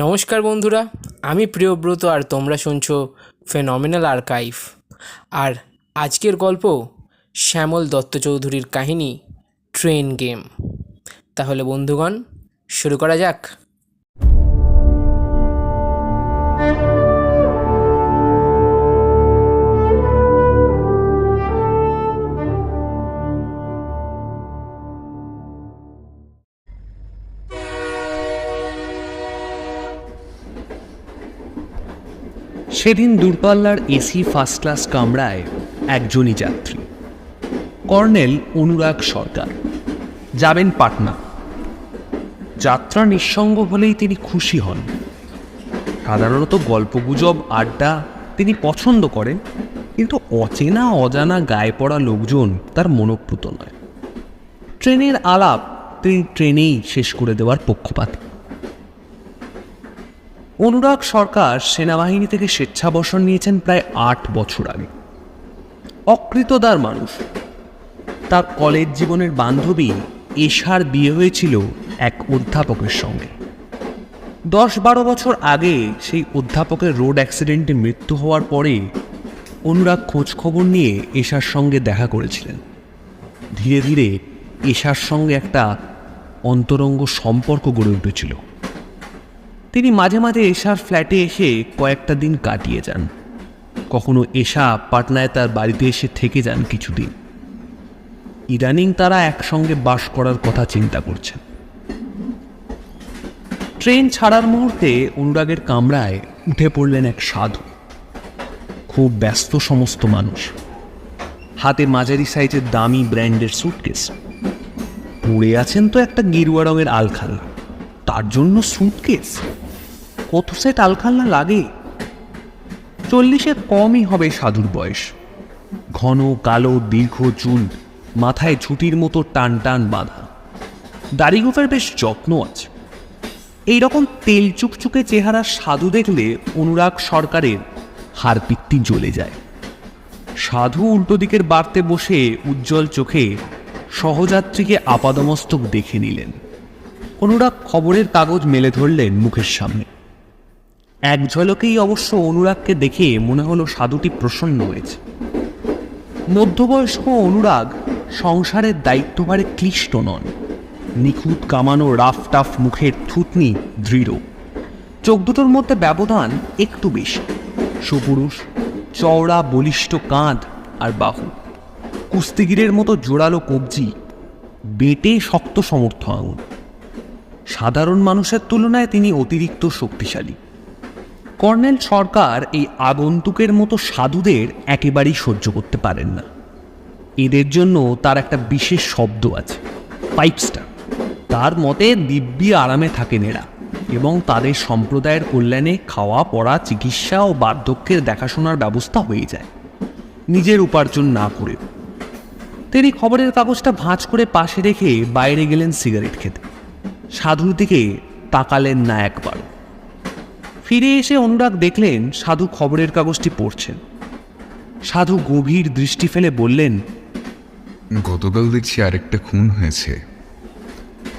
নমস্কার বন্ধুরা, আমি প্রিয়ব্রত আর তোমরা শুনছো ফেনমিনাল আর্কাইভ আর আজকের গল্প শ্যামল দত্ত চৌধুরীর কাহিনী ট্রেন গেম তাহলে বন্ধুগণ, শুরু করা যাক। সেদিন দূরপাল্লার এসি ফার্স্ট ক্লাস কামরায় একজনই যাত্রী। কর্নেল অনুরাগ সরকার। যাবেন পাটনা। যাত্রা নিঃসঙ্গ হলেই তিনি খুশি হন। সাধারণত গল্পগুজব, আড্ডা তিনি পছন্দ করেন, কিন্তু অচেনা, অজানা গায়ে পড়া লোকজন তার মনোপ্রুত নয়। ট্রেনের আলাপ তিনি ট্রেনেই শেষ করে দেওয়ার পক্ষপাত। অনুরাগ সরকার সেনাবাহিনী থেকে স্বেচ্ছাবসর নিয়েছেন প্রায় আট বছর আগে। অকৃতদার মানুষ। তার কলেজ জীবনের বান্ধবী এশার বিয়ে হয়েছিল এক অধ্যাপকের সঙ্গে। দশ বারো বছর আগে সেই অধ্যাপকের রোড অ্যাক্সিডেন্টে মৃত্যু হওয়ার পরে অনুরাগ খোঁজখবর নিয়ে এশার সঙ্গে দেখা করেছিলেন। ধীরে ধীরে এশার সঙ্গে একটা অন্তরঙ্গ সম্পর্ক গড়ে উঠেছিল। তিনি মাঝে মাঝে এশার ফ্ল্যাটে এসে কয়েকটা দিন কাটিয়ে যান। কখনো এশা পাটনায় তার বাড়িতে এসে থেকে যান কিছুদিন। ইদানিং তারা একসঙ্গে বাস করার কথা চিন্তা করছেন। ট্রেন ছাড়ার মুহূর্তে অনুরাগের কামরায় উঠে পড়লেন এক সাধু। খুব ব্যস্ত সমস্ত মানুষ। হাতে মাঝারি সাইজের দামি ব্র্যান্ডের সুটকেস। পড়ে আছেন তো একটা গেরুয়া রঙের আলখাল্লা। তার জন্য সুটকেস। কত সেট আলখাল্লা লাগে? চল্লিশের কমই হবে সাধুর বয়স। ঘন, কালো, দীর্ঘ চুল, মাথায় ছুটির মতো টান টান বাঁধা। দাড়িগোফের বেশ যত্ন আছে। এই রকম তেল চুকচুকে চেহারা সাধু দেখলে অনুরাগ সরকারের হারপিত্তি জ্বলে যায়। সাধু উল্টো দিকের বাড়তে বসে উজ্জ্বল চোখে সহযাত্রীকে আপাদমস্তক দেখে নিলেন। অনুরাগ খবরের কাগজ মেলে ধরলেন মুখের সামনে। এক ঝলকেই অবশ্য অনুরাগকে দেখে মনে হলো সাধুটি প্রসন্ন হয়েছে। মধ্যবয়স্ক অনুরাগ সংসারের দায়িত্বভারে ক্লিষ্ট নন। নিখুঁত কামানো রাফ টাফ মুখের থুতনি দৃঢ়। চোখ দুটোর মধ্যে ব্যবধান একটু বেশি। সুপুরুষ, চওড়া, বলিষ্ঠ কাঁধ আর বাহু। কুস্তিগিরের মতো জোরালো কবজি। বেটে শক্ত সমর্থ আঙুল। সাধারণ মানুষের তুলনায় তিনি অতিরিক্ত শক্তিশালী। কর্নেল সরকার এই আগন্তুকের মতো সাধুদের একেবারেই সহ্য করতে পারেন না। এদের জন্য তার একটা বিশেষ শব্দ আছে, পাইপস্টার। তার মতে দিব্যি আরামে থাকেন এরা এবং তাদের সম্প্রদায়ের কল্যাণে খাওয়া, পড়া, চিকিৎসা ও বার্ধক্যের দেখাশোনার ব্যবস্থা হয়ে যায়। নিজের উপার্জন না করে তিনি খবরের কাগজটা ভাঁজ করে পাশে রেখে বাইরে গেলেন সিগারেট খেতে। সাধুর দিকে তাকালেন না একবার ফিরে এসে অনুরাগ দেখলেন সাধু খবরের কাগজটি পড়ছেন। সাধু গভীর দৃষ্টি ফেলে বললেন গতকাল দেখছি আরেকটা খুন হয়েছে।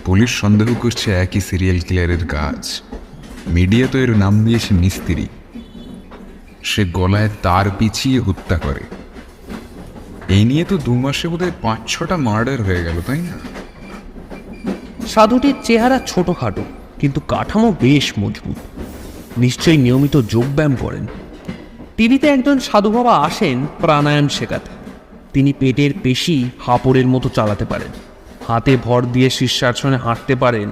পুলিশ সন্দেহ করছে একই সিরিয়াল কিলারের কাজ। মিডিয়া তো এর নাম দিয়েছে মিস্ত্রি। সে গলায় তার পিছিয়ে হত্যা করে। এই নিয়ে তো দু মাসে বোধহয় পাঁচ ছটা মার্ডার হয়ে গেল তাই না? সাধুটির চেহারা ছোটখাটো কিন্তু কাঠামো বেশ মজবুত। নিশ্চয়ই নিয়মিত যোগব্যায়াম করেন। টিভিতে একজন সাধু বাবা আসেন প্রাণায়াম শেখাতে। তিনি পেটের পেশি হাঁপড়ের মতো চালাতে পারেন। হাতে ভর দিয়ে শীর্ষাসনে হাঁটতে পারেন।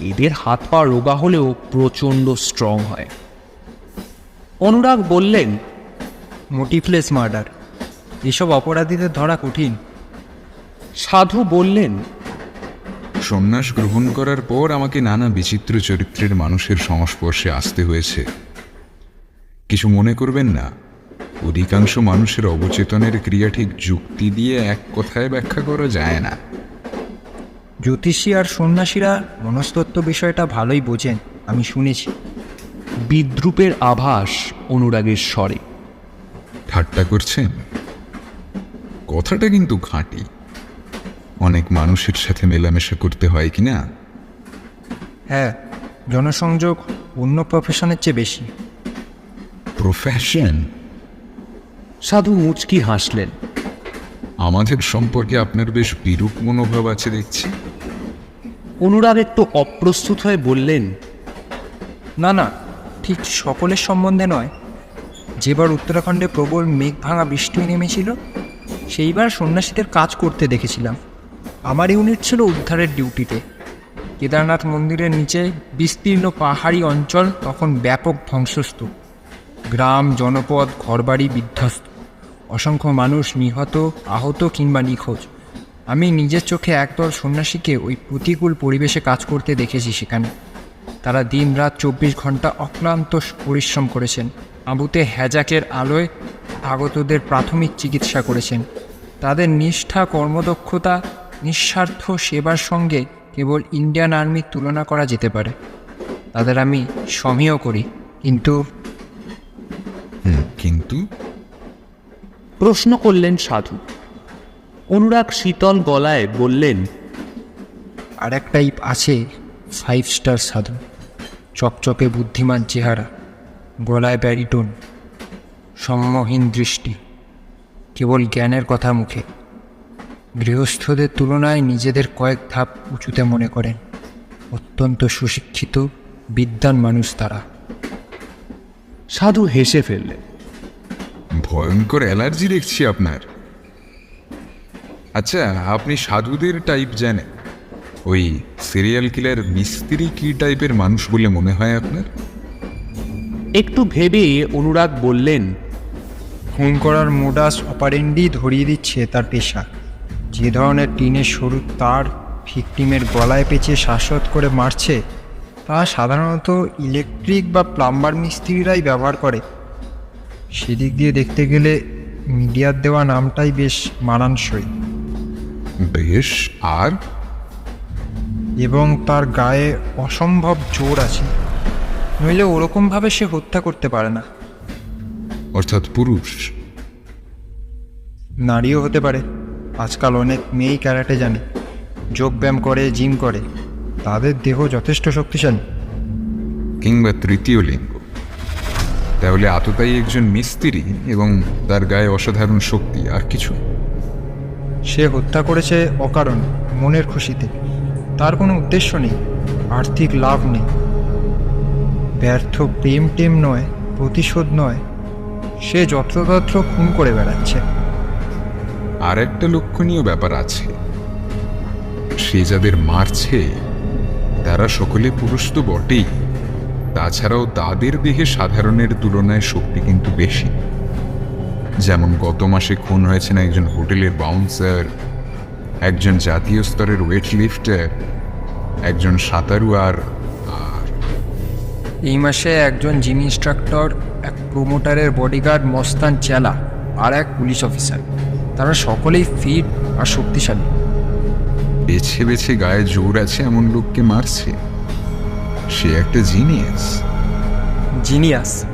এদের হাত পা রোগা হলেও প্রচণ্ড স্ট্রং হয়। অনুরাগ বললেন মোটিফ্লেস মার্ডার এসব অপরাধীদের ধরা কঠিন। সাধু বললেন সন্ন্যাস গ্রহণ করার পর আমাকে নানা বিচিত্র চরিত্রের মানুষের সংস্পর্শে আসতে হয়েছে। কিছু মনে করবেন না। অধিকাংশ মানুষের অবচেতনের ক্রিয়া ঠিক যুক্তি দিয়ে এক কথায় ব্যাখ্যা করা যায় না। জ্যোতিষী আর সন্ন্যাসীরা মনস্তত্ত্ব বিষয়টা ভালোই বোঝেন আমি শুনেছি। বিদ্রুপের আভাস অনুরাগের স্বরে। ঠাট্টা করছেন। কথাটা কিন্তু খাঁটি। অনেক মানুষের সাথে মেলামেশা করতে হয় কি না? হ্যাঁ জনসংযোগ অন্য প্রফেশনের চেয়ে বেশি। প্রফেশন সাধু মুচকি হাসলেন। আমাদের সম্পর্কে আপনার বেশ বিরূপ মনোভাব আছে দেখছি। অনুরাগ একটু অপ্রস্তুত হয়ে বললেন না না ঠিক সকলের সম্বন্ধে নয়। যেবার উত্তরাখণ্ডে প্রবল মেঘ ভাঙা বৃষ্টি নেমেছিল সেইবার সন্ন্যাসীদের কাজ করতে দেখেছিলাম। আমার ইউনিট ছিল উদ্ধারের ডিউটিতে। কেদারনাথ মন্দিরের নিচে বিস্তীর্ণ পাহাড়ি অঞ্চল তখন ব্যাপক ধ্বংসস্তূপ। গ্রাম, জনপদ, ঘরবাড়ি বিধ্বস্ত। অসংখ্য মানুষ নিহত, আহত কিংবা নিখোঁজ। আমি নিজের চোখে একদল সন্ন্যাসীকে ওই প্রতিকূল পরিবেশে কাজ করতে দেখেছি সেখানে। তারা দিন রাত চব্বিশ ঘণ্টা অক্লান্ত পরিশ্রম করেছেন। আবুতে হ্যাজাকের আলোয় আগতদের প্রাথমিক চিকিৎসা করেছেন। তাদের নিষ্ঠা, কর্মদক্ষতা নিঃস্বার্থ সেবার সঙ্গে কেবল ইন্ডিয়ান আর্মির তুলনা করা যেতে পারে। তাদের আমি সমীহ করি কিন্তু কিন্তু? প্রশ্ন করলেন সাধু। অনুরাগ শীতল গলায় বললেন আর এক টাইপ আছে ফাইভ স্টার সাধু। চকচকে বুদ্ধিমান চেহারা গলায় ব্যারিটোন সম্মহীন দৃষ্টি কেবল জ্ঞানের কথা মুখে। গৃহস্থদের তুলনায় নিজেদের কয়েক ধাপ উঁচুতে মনে করেন। অত্যন্ত সুশিক্ষিত বিদ্যান মানুষ তারা। সাধু হেসে ফেললেন ভয়ঙ্কর অ্যালার্জি দেখছি আপনার। আচ্ছা আপনি সাধুদের টাইপ জানেন? ওই সিরিয়াল কিলার মিস্ত্রি কি টাইপের মানুষ বলে মনে হয় আপনার? একটু ভেবে অনুরাগ বললেন খুন করার মোডাস অপারেন্ডি ধরিয়ে দিচ্ছে তার পেশা। যে ধরনের টিনের সরু তার ভিকটিমের গলায় পেঁচিয়ে শ্বাসরোধ করে মারছে তা সাধারণত ইলেকট্রিক বা প্লাম্বার মিস্ত্রিরাই ব্যবহার করে। সেদিক দিয়ে দেখতে গেলে মিডিয়ার দেওয়া নামটাই বেশ মানানসই। বেশ আর? এবং তার গায়ে অসম্ভব জোর আছে নইলে ওরকমভাবে সে হত্যা করতে পারে না। অর্থাৎ পুরুষ? নারীও হতে পারে। আজকাল অনেক মেয়েই ক্যারাটে জানে যোগব্যায়াম করে জিম করে। তাদের দেহ যথেষ্ট শক্তিশালী। কিংবা তৃতীয় লিঙ্গ। তাহলে আততাই একজন মিস্ত্রি এবং তার গায়ে অসাধারণ শক্তি আর কিছু? সে হত্যা করেছে অকারণ মনের খুশিতে। তার কোনো উদ্দেশ্য নেই আর্থিক লাভ নেই। ব্যর্থ প্রেম টেম নয় প্রতিশোধ নয়। সে যত্রতত্র খুন করে বেড়াচ্ছে। আর একটা লক্ষণীয় ব্যাপার আছে। সে যাদের মারছে, তারা সকলে পুরুষ তো বটেই। তাছাড়াও তাদের দেহে সাধারণের তুলনায় শক্তি কিন্তু বেশি। যেমন গত মাসে খুন হয়েছেন একজন হোটেলের বাউন্সার একজন জাতীয় স্তরের ওয়েট লিফটার একজন সাঁতারু আর এই মাসে একজন জিম ইনস্ট্রাক্টর এক প্রোমোটারের বডিগার্ড মস্তান চেলা, আর এক পুলিশ অফিসার তারা সকলেই ফিট আর শক্তিশালী। বেছে বেছে গায়ে জোর আছে এমন লোককে মারছে। সে একটা জিনিয়াস। জিনিয়াস।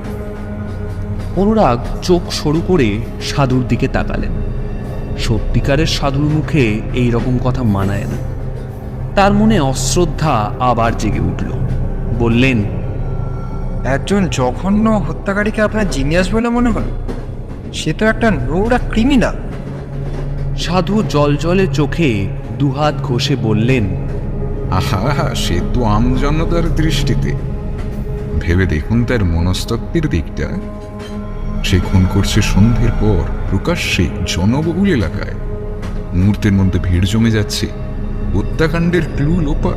অনুরাগ চোখ সরু করে সাধুর দিকে তাকালেন। সত্যিকারের সাধুর মুখে এই রকম কথা মানায় না। তার মনে অশ্রদ্ধা আবার জেগে উঠল। বললেন একজন জঘন্য হত্যাকারীকে আপনার জিনিয়াস বলে মনে হয় সে তো একটা নোংরা ক্রিমিনাল। সাধু জলজলে চোখে দুহাত ঘষে বললেন, আহা, সে তো আমজনতার দৃষ্টিতে। ভেবে দেখুন তার মনস্তত্ত্বের দিকটা। সে খুন করছে সন্ধ্যের পর প্রকাশ্যে জনবহুল এলাকায়। মুহূর্তের মধ্যে ভিড় জমে যাচ্ছে। হত্যাকাণ্ডের ক্লু লোপা।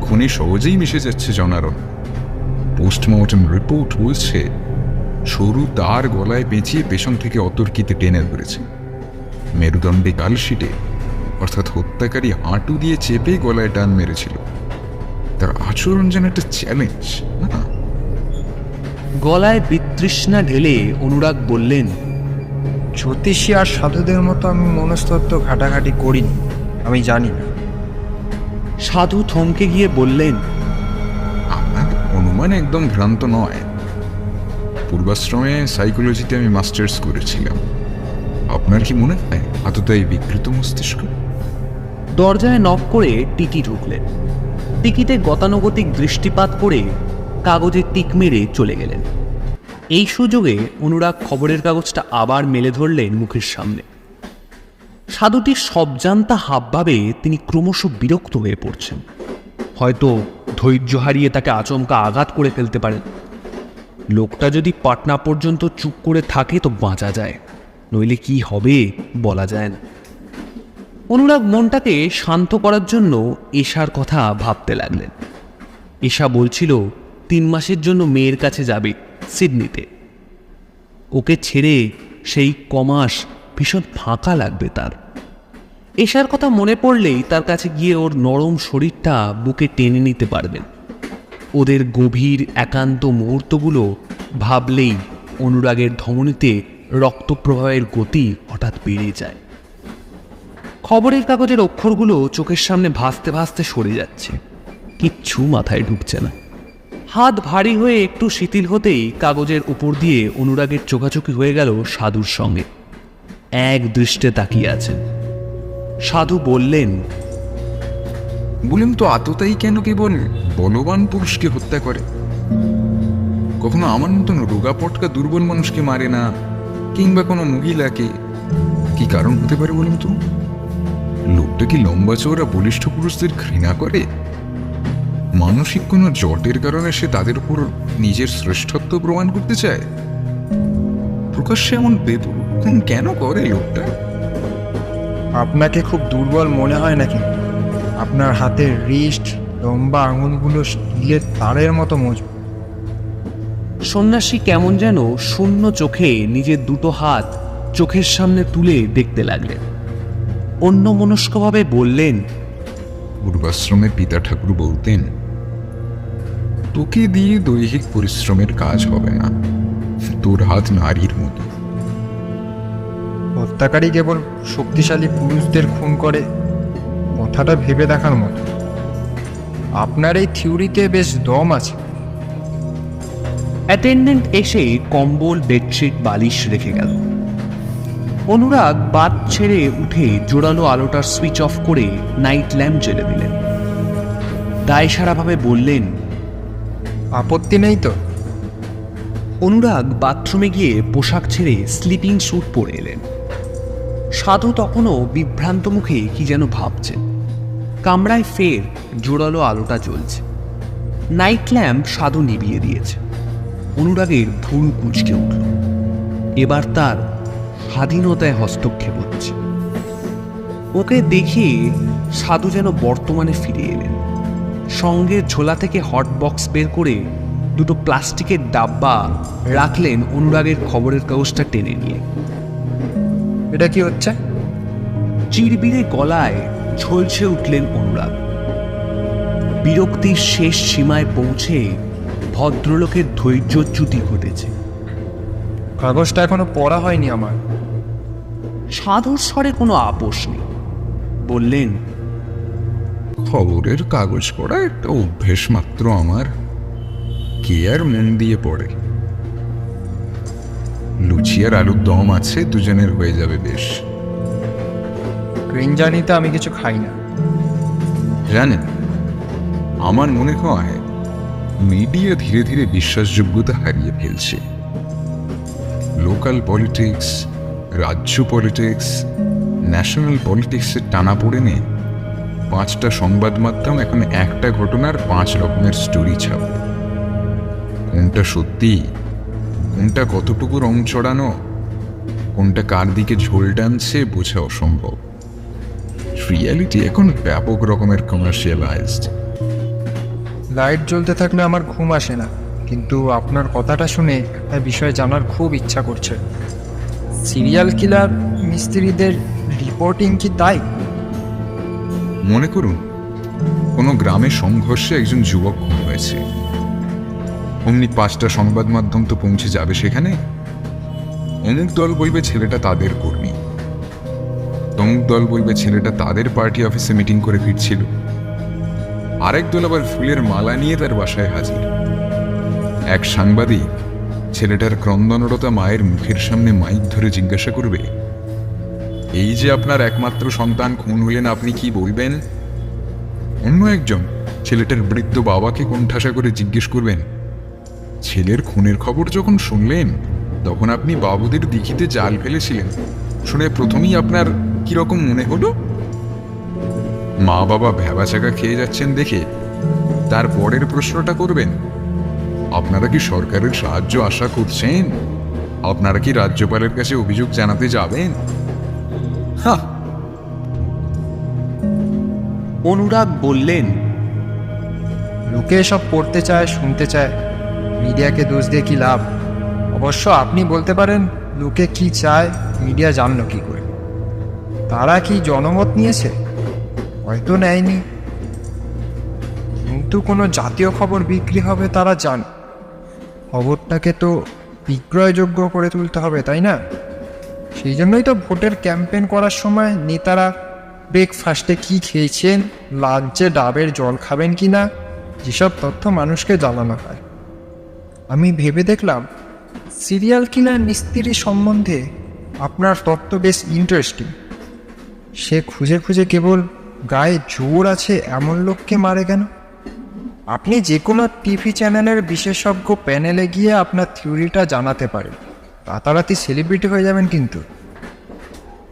খুনে সহজেই মিশে যাচ্ছে জনারণ। পোস্টমর্টম রিপোর্ট বলছে, সরু তার গলায় পেঁচিয়ে পেছন থেকে অতর্কিতে টেনে ধরেছে। মেরুদণ্ডে কালশিটে অর্থাৎ হত্যাকারী হাঁটু দিয়ে চেপে গলায় টান মেরেছিল। তার আচরণ যেন একটা চ্যালেঞ্জ না? গলায় বিতৃষ্ণা ঢেলে অনুরাগ বললেন জ্যোতিষী আর সাধুদের মতো আমি মনস্তত্ত্ব ঘাটাঘাটি করিনি আমি জানি না। সাধু থমকে গিয়ে বললেন আপনার অনুমান একদম ভ্রান্ত নয়। পূর্বাশ্রমে সাইকোলজিতে আমি মাস্টার্স করেছিলাম। আপনার কি মনে হয় আততাই বিকৃত মস্তিষ্ক? দরজায় নক করে টিকি ঢুকলেন। টিকিতে গতানুগতিক দৃষ্টিপাত করে কাগজে টিক মেরে চলে গেলেন। এই সুযোগে অনুরাগ খবরের কাগজটা আবার মেলে ধরলেন মুখের সামনে। সাধুটির সবজান্তা হাবভাবে তিনি ক্রমশ বিরক্ত হয়ে পড়ছেন। হয়তো ধৈর্য হারিয়ে তাকে আচমকা আঘাত করে ফেলতে পারেন। লোকটা যদি পাটনা পর্যন্ত চুপ করে থাকে তো বাঁচা যায়। নইলে কি হবে বলা যায় না। অনুরাগ মনটাকে শান্ত করার জন্য এশার কথা ভাবতে লাগলেন। এশা বলছিল, তিন মাসের জন্য মেয়ের কাছে যাবে সিডনিতে। ওকে ছেড়ে সেই কমাস ভীষণ ফাঁকা লাগবে তার। এশার কথা মনে পড়লেই তার কাছে গিয়ে ওর নরম শরীরটা বুকে টেনে নিতে পারবেন। ওদের গভীর একান্ত মুহূর্তগুলো ভাবলেই অনুরাগের ধমনীতে রক্তপ্রবাহের গতি হঠাৎ বেড়ে যায়। খবরের কাগজের অক্ষরগুলো চোখের সামনে ভাসতে ভাসতে সরে যাচ্ছে। কিচ্ছু মাথায় ঢুকছে না। হাত ভারী হয়ে একটু শিথিল হতেই কাগজের উপর দিয়ে অনুরাগের চোখাচোখি হয়ে গেল সাধুর সঙ্গে। এক দৃষ্টে তাকিয়ে আছেন। সাধু বললেন বললাম তো আততাই কেন কেবল বলবান পুরুষকে হত্যা করে? কখনো আমার মতন রোগা পটকা দুর্বল মানুষকে মারে না? কিংবা কোনো মহিলাকে কি কারণ হতে পারে বলুন তো? লোকটা কি লম্বা চওড়া বলিষ্ঠ পুরুষদের ঘৃণা করে? মানসিক কোনো জটের কারণে সে তাদের উপর নিজের শ্রেষ্ঠত্ব প্রমাণ করতে চায়? প্রকাশ্যে এমন বেদুন কেন করে লোকটা? আপনাকে খুব দুর্বল মনে হয় নাকি? আপনার হাতের রিস্ট, লম্বা আঙুলগুলো স্টিলের তারের মতো মজবুত। সন্ন্যাসী কেমন যেন শূন্য চোখে নিজের দুটো হাত চোখের সামনে তুলে দেখতে লাগলেন। অন্য মনস্কভাবে বললেন পূর্বাশ্রমের পিতা ঠাকুর বলতেন তোকে দিয়ে দৈহিক পরিশ্রমের কাজ হবে না তোর হাত নারীর মতো। হত্যাকারী কেবল শক্তিশালী পুরুষদের খুন করে কথাটা ভেবে দেখার মতো। আপনার এই থিওরিতে বেশ দম আছে। অ্যাটেন্ডেন্ট এসে কম্বল বেডশিট বালিশ রেখে গেল। অনুরাগ বাদ ছেড়ে উঠে জোরালো আলোটার সুইচ অফ করে নাইট ল্যাম্প জ্বেলে দিলেন। দায় সারাভাবে বললেন আপত্তি নেই তো? অনুরাগ বাথরুমে গিয়ে পোশাক ছেড়ে স্লিপিং স্যুট পরে এলেন। সাধু তখনও বিভ্রান্ত মুখে কি যেন ভাবছেন কামরায় ফের জোরালো আলোটা জ্বলছে। নাইট ল্যাম্প সাধু নিভিয়ে দিয়েছে। অনুরাগের ভুরু কুচকে উঠল। এবার তার স্বাধীনতায় হস্তক্ষেপ হচ্ছে। ওকে দেখে সাধু যেন বর্তমানে ফিরে এলেন। সঙ্গে ঝোলা থেকে হট বক্স বের করে দুটো প্লাস্টিকের ডাব্বা রাখলেন অনুরাগের খবরের কাগজটা টেনে নিয়ে। এটা কি হচ্ছে? চিরবিরে গলায় ঝলছে উঠলেন অনুরাগ। বিরক্তির শেষ সীমায় পৌঁছে ভদ্রলোকের ধৈর্যচ্যুতি ঘটেছে। কাগজটা এখনও পড়া হয়নি আমার। সাধুর স্বরে কোনো আপোষ নেই। বললেন খবরের কাগজ পড়া একটা অভ্যেস মাত্র আমার। কে আর মন দিয়ে পড়ে? লুচি আর আলুর দম আছে দুজনের হয়ে যাবে বেশ। ক্রিঞ্জানিতে আমি কিছু খাই না। জানেন আমার মনে হয় মিডিয়া ধীরে ধীরে বিশ্বাসযোগ্যতা হারিয়ে ফেলছে। লোকাল পলিটিক্স, রাজ্য পলিটিক্স, ন্যাশনাল পলিটিক্সের টানা পড়ে নে পাঁচটা সংবাদ মাধ্যম এখন একটা ঘটনার পাঁচ রকমের স্টোরি ছাপে। কোনটা সত্যি, কোনটা কতটুকু রং চড়ানো কোনটা কার দিকে ঝোল টানছে বোঝা অসম্ভব। রিয়ালিটি এখন ব্যাপক রকমের কমার্শিয়ালাইজড লাইট জ্বলতে থাকলে আমার ঘুম আসে না। কিন্তু আপনার কথাটা শুনে একটা বিষয় জানার খুব ইচ্ছা করছে। সিরিয়াল কিলার মিস্ত্রিদের রিপোর্টিং কি তাই মনে করুন, কোনো গ্রামে সংঘর্ষে একজন যুবক খুন হয়েছে। অমনি পাঁচটা সংবাদ মাধ্যম তো পৌঁছে যাবে সেখানে। অমুক দল বলবে ছেলেটা তাদের কর্মী। তমুক দল বলবে ছেলেটা তাদের পার্টি অফিসে মিটিং করে ফিরছিল। আরেক দল আবার ফুলের মালা নিয়ে তার বাসায় হাজির। এক সাংবাদিক ছেলেটার ক্রন্দনরতা মায়ের মুখের সামনে মাইক ধরে জিজ্ঞাসা করবে, এই যে আপনার একমাত্র সন্তান, খুন হলেন, আপনি কি বলবেন? অন্য একজন ছেলেটার বৃদ্ধ বাবাকে কোণঠাসা করে জিজ্ঞেস করবেন, ছেলের খুনের খবর যখন শুনলেন, তখন আপনি বাবুদের দিঘিতে জাল ফেলেছিলেন। শুনে প্রথমেই আপনার কীরকম মনে হলো? মা বাবা ভেবা চাকা খেয়ে যাচ্ছেন দেখে তার পরের প্রশ্নটা করবেন। আপনারা কি সরকারের সাহায্য আশা করছেন? আপনারা কি রাজ্যপালের কাছে অভিযোগ জানাতে যাবেন? হাহ। অনুরাগ বললেন লোকে এসব পড়তে চায় শুনতে চায়। মিডিয়াকে দোষ দিয়ে কি লাভ? অবশ্য আপনি বলতে পারেন লোকে কি চায় মিডিয়া জানলো কি করে। তারা কি জনমত নিয়েছে? হয়তো নেয়নি। কিন্তু কোনো জাতীয় খবর বিক্রি হবে তারা জান। খবরটাকে তো বিক্রয়যোগ্য করে তুলতে হবে, তাই না? সেই জন্যই তো ভোটের ক্যাম্পেন করার সময় নেতারা ব্রেকফাস্টে কি খেয়েছেন, লাঞ্চে ডাবের জল খাবেন কি না, যেসব তথ্য মানুষকে জানানো হয়। আমি ভেবে দেখলাম, সিরিয়াল কিলার মিস্ত্রি সম্বন্ধে আপনার তত্ত্ব বেশ ইন্টারেস্টিং সে খুঁজে খুঁজে কেবল গায়ে জোর আছে এমন লোককে মারে কেন? আপনি যে কোনো টিভি চ্যানেলের বিশেষজ্ঞ প্যানেলে গিয়ে আপনার থিওরিটা জানাতে পারেন। রাতারাতি সেলিব্রিটি হয়ে যাবেন কিন্তু।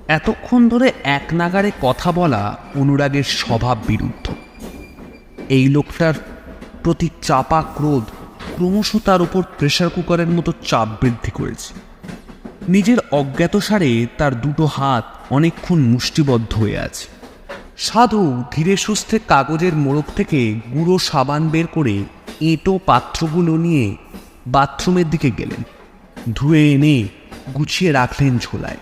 এতক্ষণ ধরে এক নাগারে কথা বলা অনুরাগের স্বভাব বিরুদ্ধ। এই লোকটার প্রতি চাপা ক্রোধ ক্রমশ তার উপর প্রেশার কুকারের মতো চাপ বৃদ্ধি করেছে। নিজের অজ্ঞাতসারে তার দুটো হাত অনেকক্ষণ মুষ্টিবদ্ধ হয়ে আছে। সাধু ধীরে সুস্থে কাগজের মোড়ক থেকে গুঁড়ো সাবান বের করে এঁটো পাত্রগুলো নিয়ে বাথরুমের দিকে গেলেন। ধুয়ে এনে গুছিয়ে রাখলেন ঝোলায়।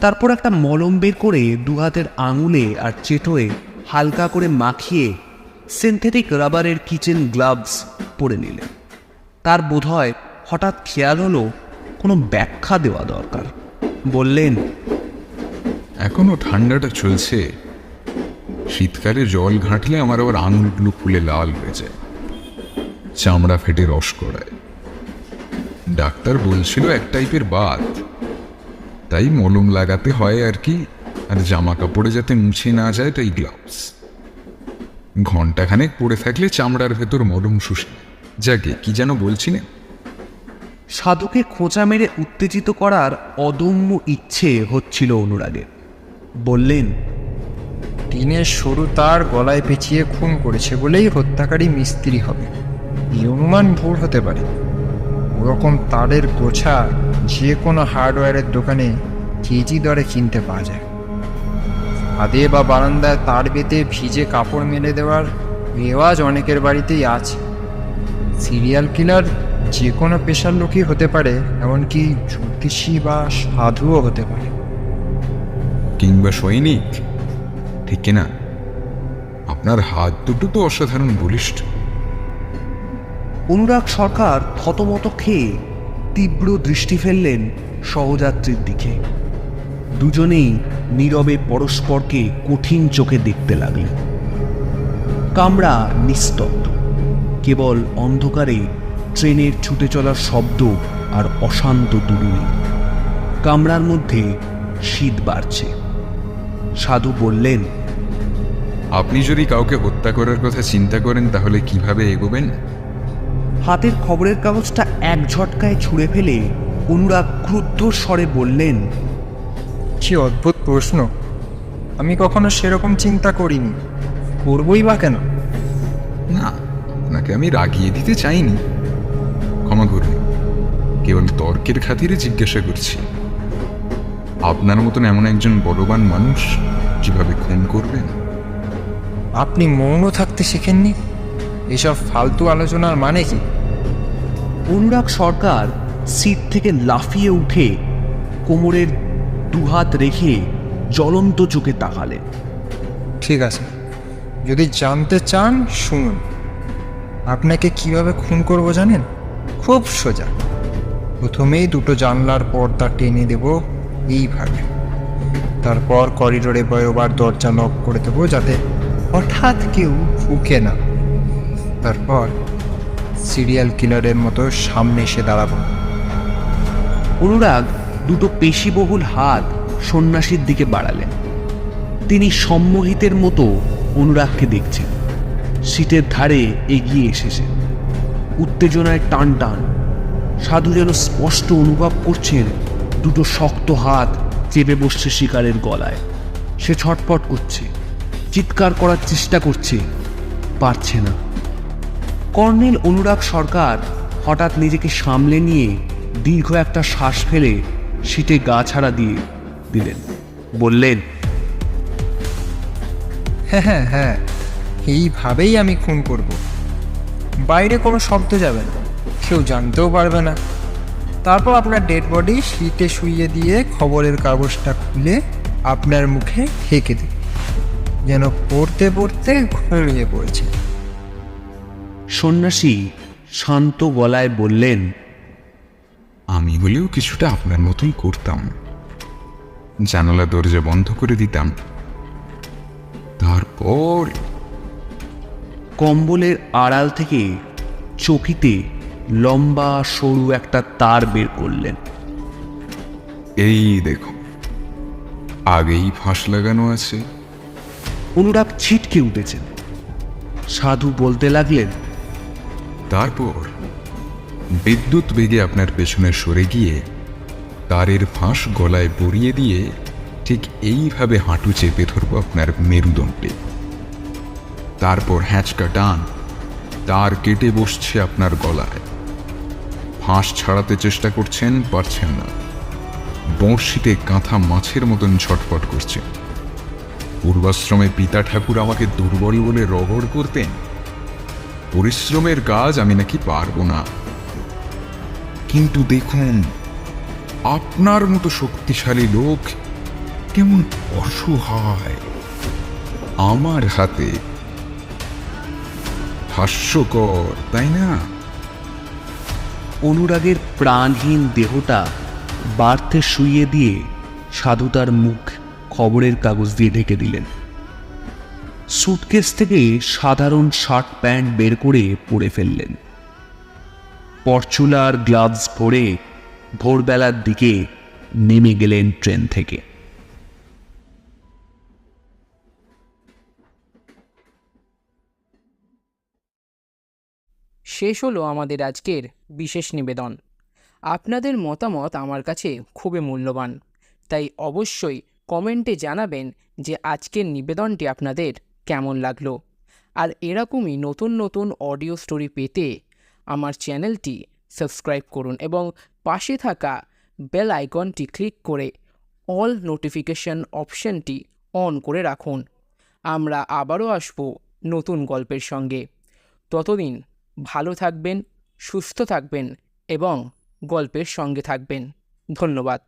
তারপর একটা মলম বের করে দু হাতের আঙুলে আর চেটোয়ে হালকা করে মাখিয়ে সিনথেটিক রাবারের কিচেন গ্লাভস পরে নিলেন। তার বোধহয় হঠাৎ খেয়াল হলো কোনো ব্যাখ্যা দেওয়া দরকার। বললেন, এখনও ঠান্ডাটা চলছে। শীতকালে জল ঘাঁটলে আমার আবার আঙুলগুলো ফুলে লাল হয়ে যায়। চামড়া ফেটে রস করায় ডাক্তার বলছিল এক টাইপের বাত। তাই মলম লাগাতে হয় আর কি, আর জামা কাপড়ে যাতে মুছে না যায় তাই গ্লাভস ঘন্টাখানেক পরে থাকলে চামড়ার ভেতর মলম শুষে যাকে কি যেন বলছিলেন? সাধুকে খোঁচা মেরে উত্তেজিত করার অদম্য ইচ্ছে হচ্ছিল অনুরাগের। বললেন টিনের সরু তার গলায় পেঁচিয়ে খুন করেছে বলেই হত্যাকারী মিস্ত্রি হবে। এই অনুমান ভুল হতে পারে। ওরকম তারের গোছা যে কোনো হার্ডওয়্যারের দোকানে কেজি দরে কিনতে পাওয়া যায়। ছাদে বা বারান্দায় তার বেতে ভিজে কাপড় মেলে দেওয়ার রেওয়াজ অনেকের বাড়িতেই আছে। সিরিয়াল কিলার যে কোনো পেশার লোকই হতে পারে, এমনকি জ্যোতিষী বা সাধুও হতে পারে। কিংবা সৈনিক? ঠিক কিনা? আপনার হাত দুটো তো অসাধারণ বলিষ্ঠ অনুরাগ সরকার থতমত খেয়ে তীব্র দৃষ্টি ফেললেন সহযাত্রীর দিকে। দুজনেই নীরবে পরস্পরকে কঠিন চোখে দেখতে লাগলেন কামরা নিস্তব্ধ। কেবল অন্ধকারে ট্রেনের ছুটে চলার শব্দ আর অশান্ত দুরুনি কামরার মধ্যে শীত বাড়ছে। সাধু বললেন আপনি যদি কাউকে হত্যা করার কথা চিন্তা করেন তাহলে কীভাবে এগোবেন? হাতের খবরের কাগজটা এক ঝটকায় ছুঁড়ে ফেলে অনুরাগ ক্রুদ্ধ স্বরে বললেন কি অদ্ভুত প্রশ্ন। আমি কখনো সেরকম চিন্তা করিনি। করবই বা কেন? না আপনাকে আমি রাগিয়ে দিতে চাইনি। ক্ষমা করুন কেবল তর্কের খাতিরে জিজ্ঞাসা করছি। আপনার মতন এমন একজন বলবান মানুষ কীভাবে খুন করবেন? আপনি মৌন থাকতে শেখেননি? এসব ফালতু আলোচনার মানে কি? অনুরাগ সরকার সিট থেকে লাফিয়ে উঠে কোমরের দুহাত রেখে জ্বলন্ত চোখে তাকালেন। ঠিক আছে। যদি জানতে চান শুনুন। আপনাকে কীভাবে খুন করব জানেন? খুব সোজা। প্রথমেই দুটো জানলার পর্দা টেনে দেব এইভাবে। তারপর করিডোরে বয়োবার দরজা লক করে দেবো যাতে হঠাৎ কেউ ঢুকে না। তারপর সিরিয়াল কিলারের মতো সামনে এসে দাঁড়াবো। অনুরাগ দুটো পেশিবহুল হাত সন্ন্যাসীর দিকে বাড়ালেন। তিনি সম্মোহিতের মতো অনুরাগকে দেখছেন। সিটের ধারে এগিয়ে এসেছেন উত্তেজনায় টান টান। সাধু যেন স্পষ্ট অনুভব করছেন, দুটো শক্ত হাত চেপে বসছে শিকারের গলায়। সে ছটপট করছে। চিৎকার করার চেষ্টা করছে। পারছে না। কর্নেল অনুরাগ সরকার হঠাৎ নিজেকে সামলে নিয়ে দীর্ঘ একটা শ্বাস ফেলে সিটে গা ছাড়া দিয়ে দিলেন। বললেন হ্যাঁ হ্যাঁ হ্যাঁ এইভাবেই আমি খুন করব। বাইরে কোনো শব্দ যাবে না, কেউ জানতেও পারবে না। তারপর আপনার ডেড বডি শীতে শুইয়ে দিয়ে খবরের কাগজটা খুলে আপনার মুখে হেঁকে দিই যেন পড়তে পড়তে ঘুমিয়ে পড়েছে। সন্ন্যাসী শান্ত গলায় বললেন আমি হলেও কিছুটা আপনার মতোই করতাম। জানালা দরজা বন্ধ করে দিতাম। তারপর কম্বলের আড়াল থেকে চকিতে লম্বা সরু একটা তার বের করলেন। এই দেখো আগেই ফাঁস লাগানো আছে। অনুরাগ ছিটকে উঠেছেন। সাধু বলতে লাগলেন, তারপর বিদ্যুৎ বেগে আপনার পেছনে সরে গিয়ে তারের ফাঁস গলায় পরিয়ে দিয়ে ঠিক এইভাবে হাঁটু চেপে ধরবো আপনার মেরুদণ্ডে। তারপর হ্যাঁচকা টান, তার কেটে বসছে আপনার গলায়। ফাঁস ছাড়াতে চেষ্টা করছেন, পারছেন না। বড়শিতে কাঁথা মাছের মতন ছটফট করছে পূর্বাশ্রমে পিতা ঠাকুর আমাকে দুর্বল বলে রগড় করতেন। পরিশ্রমের কাজ আমি নাকি পারব না। কিন্তু দেখুন, আপনার মতো শক্তিশালী লোক কেমন অসহায়। আমার হাতে হাস্যকর, তাই না? অনুরাগের প্রাণহীন দেহটা বার্থে শুইয়ে দিয়ে সাধু তার মুখ খবরের কাগজ দিয়ে ঢেকে দিলেন। সুটকেস থেকে সাধারণ শার্ট প্যান্ট বের করে পরে ফেললেন। পরচুলার গ্লাভস পরে ভোরবেলার দিকে নেমে গেলেন ট্রেন থেকে। শেষ হলো আমাদের আজকের বিশেষ নিবেদন। আপনাদের মতামত আমার কাছে খুবই মূল্যবান, তাই অবশ্যই কমেন্টে জানাবেন যে আজকের নিবেদনটি আপনাদের কেমন লাগল। আর এরকমই নতুন নতুন অডিও স্টোরি পেতে আমার চ্যানেলটি সাবস্ক্রাইব করুন এবং পাশে থাকা বেল আইকনটি ক্লিক করে অল নোটিফিকেশন অপশনটি অন করে রাখুন। আমরা আবারও আসব নতুন গল্পের সঙ্গে। ততদিন ভালো থাকবেন, সুস্থ থাকবেন এবং গল্পের সঙ্গে থাকবেন। ধন্যবাদ।